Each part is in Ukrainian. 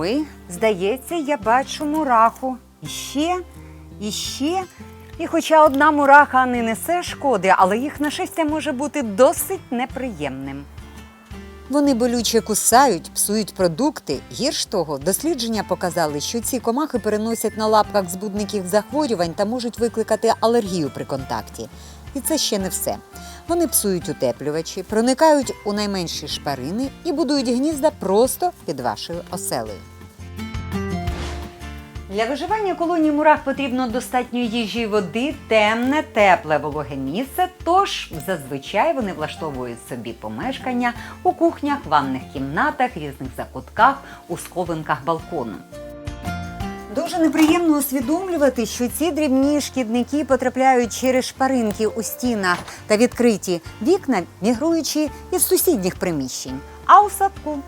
Ой, здається, я бачу мураху. Іще, іще. І хоча одна мураха не несе шкоди, але їх нашестя може бути досить неприємним. Вони болюче кусають, псують продукти. Гірш того, дослідження показали, що ці комахи переносять на лапках збудників захворювань та можуть викликати алергію при контакті. І це ще не все. Вони псують утеплювачі, проникають у найменші шпарини і будують гнізда просто під вашою оселею. Для виживання колонії мурах потрібно достатньо їжі і води, темне, тепле, вологе місце. Тож зазвичай вони влаштовують собі помешкання у кухнях, ванних кімнатах, різних закутках, у схованках балкону. Дуже неприємно усвідомлювати, що ці дрібні шкідники потрапляють через шпаринки у стінах та відкриті вікна, мігруючи із сусідніх приміщень, а у садку.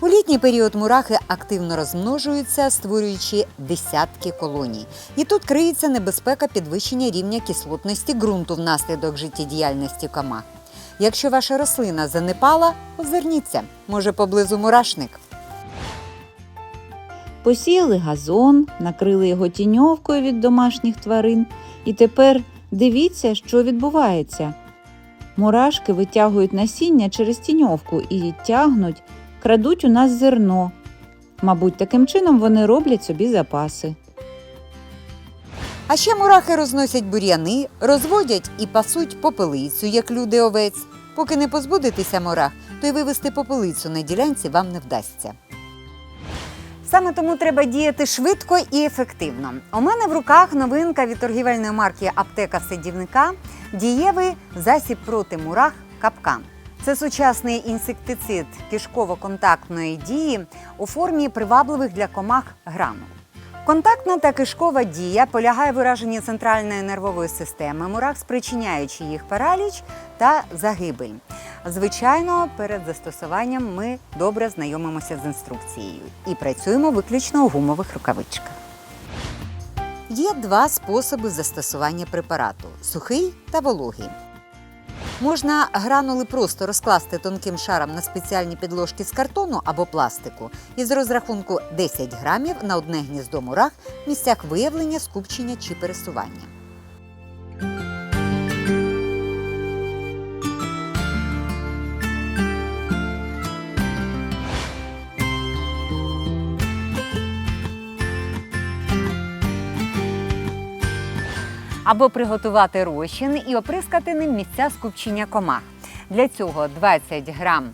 У літній період мурахи активно розмножуються, створюючи десятки колоній. І тут криється небезпека підвищення рівня кислотності ґрунту внаслідок життєдіяльності комах. Якщо ваша рослина занепала, озирніться, може поблизу мурашник. Посіяли газон, накрили його тіньовкою від домашніх тварин. І тепер дивіться, що відбувається. Мурашки витягують насіння через тіньовку і тягнуть, крадуть у нас зерно. Мабуть, таким чином вони роблять собі запаси. А ще мурахи розносять бур'яни, розводять і пасуть попелицю, як люди овець. Поки не позбудетеся мурах, то й вивести попелицю на ділянці вам не вдасться. Саме тому треба діяти швидко і ефективно. У мене в руках новинка від торгівельної марки Аптека садівника дієвий засіб проти мурах капкан. Це сучасний інсектицид кишково-контактної дії у формі привабливих для комах гранул. Контактна та кишкова дія полягає в центральної нервової системи мурах, спричиняючи їх параліч та загибель. Звичайно, перед застосуванням ми добре знайомимося з інструкцією і працюємо виключно у гумових рукавичках. Є два способи застосування препарату сухий та вологий. Можна гранули просто розкласти тонким шаром на спеціальні підложки з картону або пластику із розрахунку 10 грамів на одне гніздо мурах в місцях виявлення, скупчення чи пересування. Або приготувати розчин і оприскати ним місця скупчення комах. Для цього 20 грам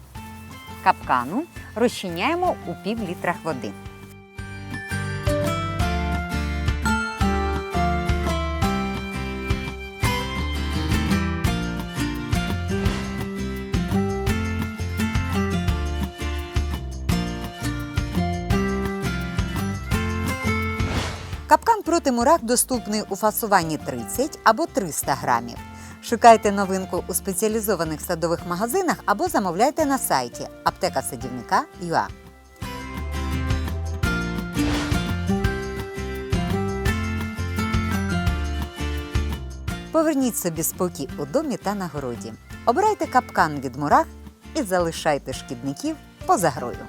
капкану розчиняємо у пів літрах води. Капкан проти мурах доступний у фасуванні 30 або 300 грамів. Шукайте новинку у спеціалізованих садових магазинах або замовляйте на сайті аптека садівника. Поверніть собі спокій у домі та на городі. Обирайте капкан від мурах і залишайте шкідників поза грою.